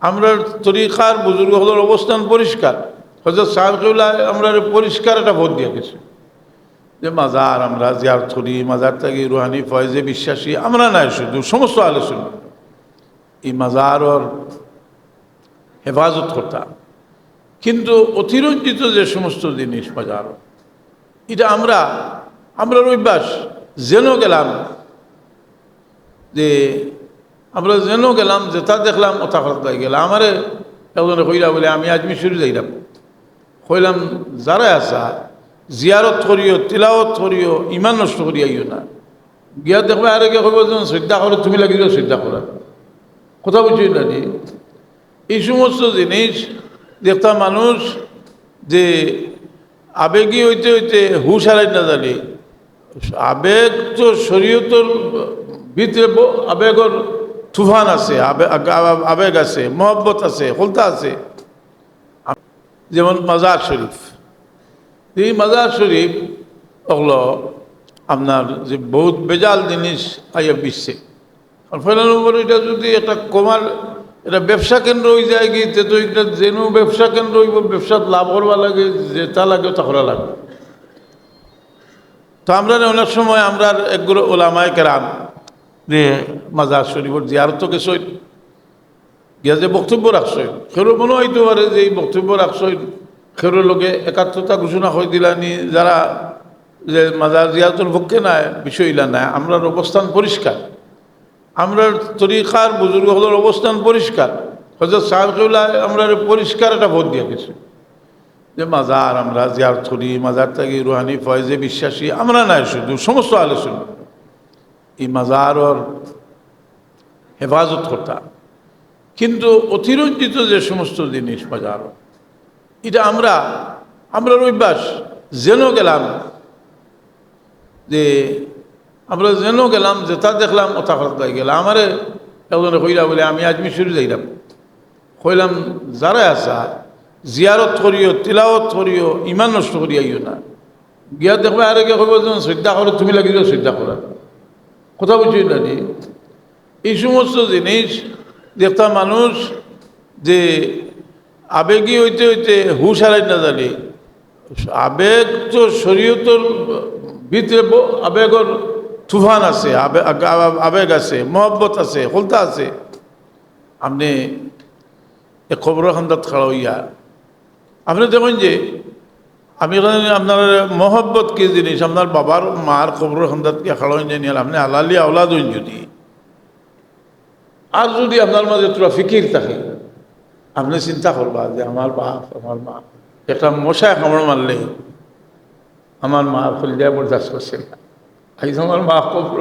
আমরা তরিকার বুজুর্গ হলের অবস্থান পরিষ্কার। হজরত সাহেবুল্লাহ আমরা পরিষ্কার একটা ভোট দিয়ে গেছি। যে মাজার আমরা জিয়ার করি, মাজার থাকি, রুহানি, ফয়েজে বিশ্বাসী, আমরা নাই শুধু, সমস্ত আলোচনা এই মাজারর হেফাজত করতাম কিন্তু অতিরঞ্জিত যে সমস্ত জিনিস বাজার এটা আমরা আমরা অভ্যাস যেন গেলাম যে আমরা যেন গেলাম যে তা দেখলাম, ওটা করতে গেলাম আমারে একজনে কইলা, বলে, আমি আজমি শুরু যাইলাম। কইলাম, যারা আসা জিয়ারত করিও তিলাওত করিও ইমান নষ্ট করি আইও না। গিয়া দেখবে, আরে গিয়ে কইব যেন শ্রদ্ধা করো, তুমি লাগিল শ্রদ্ধা করা। কথা বুঝি না নি? এই সমস্ত জিনিস দেখতাম মানুষ যে আবেগী হইতে হইতে হুশ হারাই না জানি। আবেগ তো শরীয়তর ভিতরে আবেগর তুফান আছে, আবে- আবেগ আছে, মহব্বত আছে, হলতা আছে। যেমন মাজার শরীফ। এই মাজার শরীফ ওগুলো আপনার যে বহুত বেজাল জিনিস আইয়া বিশ্বে আর পয়লা নম্বর এটা যদি একটা কমার, এটা ব্যবসা কেন্দ্র হয়ে যায় কি, তে এটা যেন ব্যবসা কেন্দ্র হইব ব্যবসাত লাভ করবা লাগে যেটা লাগে তা করা লাগবে তো আমরা অনেক সময় আমরা একগুলো ওলামায় কেরাম যে মাজার শরীফর জিয়ারত গেছই গিয়া যে বক্তব্য রাখছই সেরও মনে হইতে পারে যে এই বক্তব্য রাখছই সেরোর লগে একাত্মতা ঘোষণা হয়ে দিলানি যারা যে মাজার জিয়ারতর পক্ষে নাই বিষয়টা নাই আমরার অবস্থান পরিষ্কার আমরা তরিকার বুজুর্গ হলের অবস্থান পরিষ্কার হজরত সাহেবুল্লাহ আমরা পরিষ্কার একটা ভোট দিয়ে গেছি যে মাজার আমরা জিয়ার করি মাজার থাকি রুহানি ফয়েজে, বিশ্বাসী আমরা নাই শুধু, সমস্ত আলোচনা। এই মাজারর হেফাজত করতাম কিন্তু অতিরঞ্জিত যে সমস্ত জিনিস বাজার এটা আমরা আমরা অভ্যাস যেন গেলাম যে, আমরা যেন গেলাম যে তা দেখলাম ওটা করতে গেলাম আমারে একজনে কইলা বলে, আমি আজমি শুরু যাইলাম। কইলাম, যারা আসা জিয়ারত করিও তিলাওত করিও ইমান নষ্ট করি আইও না। গিয়া দেখবে আরে গিয়ে কইব শ্রদ্ধা করো, তুমি লাগিল শ্রদ্ধা করা। কথা বুঝি না? এই সমস্ত জিনিস দেখতাম মানুষ যে আবেগী হইতে হইতে হুশ হারাই না জানি আবেগ তো শরীয়তর ভিতরে আবেগর তুফান আছে, আবে- আবেগ আছে, মহব্বত আছে, হলতা আছে আপনি খবর খান্দাত খাড়া হইয়া, আপনি দেখুন যে আমি আপনার মহব্বত কি জিনিস? আপনার বাবার মার খবর খান্দাত কে খাড়া হইয়া আপনি আলালি আওলাদ যদি। আর যদি আপনার মাঝে তোরা ফিকির থাকে, আপনি চিন্তা করবা যে আমার বাপ, আমার মা, একটা মশায় কামড় মারলে আমার মা ফুলিয়া বরদাস্ত করছে না। আইজ আমার মা খবর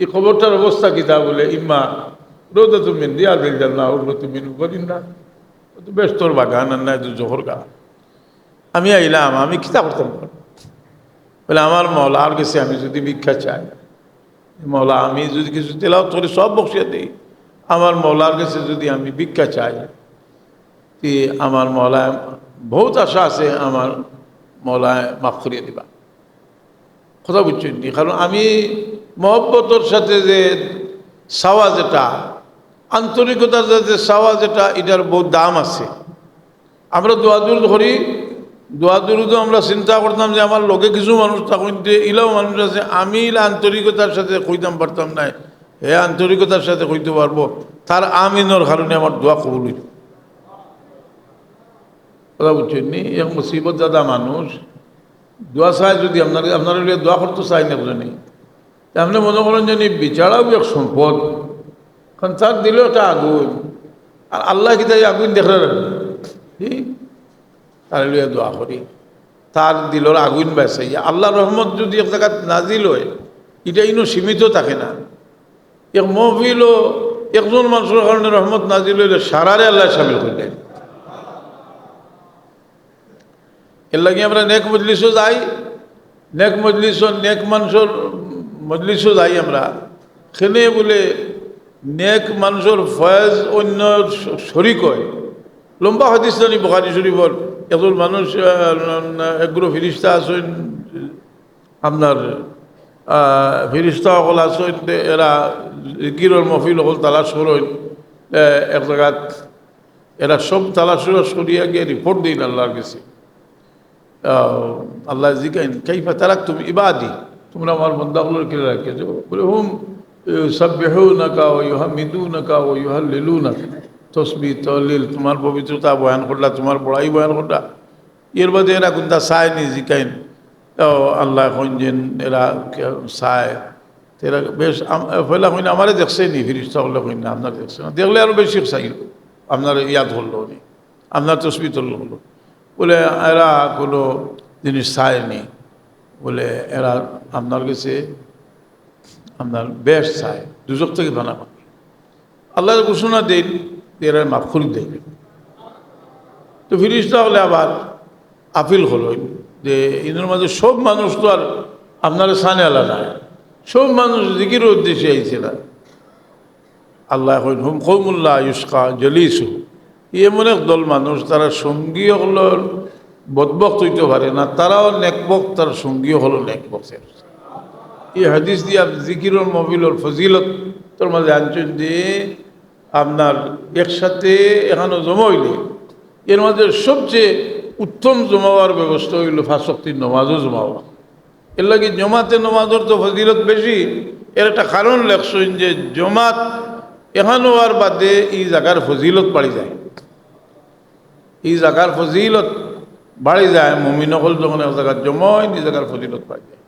এই খবরটার অবস্থা কি তা বলে? ইম্মা, রোদা তুমি দিয়া দিল না উঠল তুমি করিন না বেশ, তোর বাগান আর না জোহর গা আমি আইলাম, আমি কিতা করতাম। বলে, আমার মলার কাছে আমি যদি ভিক্ষা চাই মৌলা আমি যদি কিছু তেলাও তোরে সব বসিয়ে দিই। আমার মৌলার কাছে যদি আমি ভিক্ষা চাই, তে আমার মৌলায় বহুত আশা আছে, আমার মৌলায় মাফ করিয়ে দিবা। কথা বুঝছেন? কারণ আমি মহব্বতর সাথে যে সাওয়া যেটা আন্তরিকতার সাথে সাওয়া যেটা, এটার বহুত দাম আছে। আমরা দোয়াদুর ধরি দোয়াদুরুদও আমরা চিন্তা করতাম যে আমার লোকে কিছু মানুষ তখন ইলাও মানুষ আছে, আমি আন্তরিকতার সাথে কইতাম পারতাম না হে আন্তরিকতার সাথে কইতে পারব তার আমিনের কারণে আমার দোয়া কবুল হইল। কথা বুঝছেন নি? এক মুসিবত দাদা মানুষ দোয়া চাই যদি আপনার আপনার দোয়া করতে চাই না আপনি মনে করেন যে বিচারাও এক সম্পদ। কারণ তার দিল একটা আগুন। আর আল্লাহ কি তাই আগুন দেখলে তার দোয়া করি। তার দিলর আগুন বেসাই আল্লাহ রহমত যদি এক জায়গায় নাজিল হয় এটা ইনো সীমিত থাকে না। এক মহফিলও একজন মানুষের কারণে রহমত নাজিল হইলে সারারে আল্লাহ সামিল করলেন এর লাগে আমরা নেক মজলিসও যাই, নেক মজলিস নেক মানুষের মজলিসও যাই আমরা। সেনে বলে নেক মানুষের ফয়েজ অন্য শরিক হয় লম্বা হাদিস জানি, বখারি শরীফর। একজন মানুষ একগুলো ফিরিস্তা আছেন, আপনার ফিরিস্তা সকল আসইন এরা জিকিরর মফিল সকল তালাশ করইন এক জায়গাত এরা সব তালাশ সরিয়া গিয়ে রিপোর্ট দিন আল্লাহর কাছে। আল্লাহ জিকাইন, কাইফা তারাক তুমি ইবাদি? তোমরা আমার বন্দাগুলোর কিনে রাখেছো বলে, হুম। সাব্যাহুনাকা ও ইউহামিদুনাকা ও ইউহাল্লিলুনাকা তসবি তলিল তোমার পবিত্রতা বয়ান করলা, তোমার বড়াই বয়ান করলা। এর বাদে এরা কোনটা চায় নি জিকাইন। আল্লাহ খঞ্জেন এরা চায় এরা বেশ পয়লা হইন, আমারে দেখছে নি, ফিরিস্তা হলে হইন না, আপনার দেখছে না। দেখলে আরও বেশি চাইল আপনার ইয়াদ হলো নি, আপনার তসবি তুললো হলো। বলে, এরা কোনো জিনিস চায়নি বলে, এরা আপনার কাছে আপনার বেশ চায় দুজক থেকে বানাবো। আল্লাহ ঘোষণা দিন, এরা মাফ করে দেবে তো ফিরিস্তা হলে আবার আপিল হলো যে এদের মাঝে সব মানুষ তো আর আপনার সানে আলাদা সব মানুষ দিকির উদ্দেশ্যে আইছে না। আল্লাহ এখন হুম কৌমুল্লাহ ইউসকা জলিসু। এমন এক দল মানুষ, তারা সঙ্গীয় হলো বদবক হইতে পারে না, তারাও নেকবক তার সঙ্গীয় হলো নেকবকের এই হাদিস দিয়া জিকিরুল মবিলর ফজিলত, তোর মাঝে আনছেন যে আপনার একসাথে এখানে জমা হইলে, এর মাঝে সবচেয়ে উত্তম জমাওয়ার ব্যবস্থা হইল ফাঁসক্তির নমাজও জমাওয়া এর লাগে জমাতে নমাজের তো ফজিলত বেশি, এর একটা কারণ লেখছেন যে জমাত এখানে হওয়ার বাদে এই জায়গার ফজিলত বাড়ি যায়। এই জায়গার ফজিলত বাড়ি যায় মমিনকল যখন এক জায়গার জমায় এই জায়গার ফজিলত বাড়ি যায়।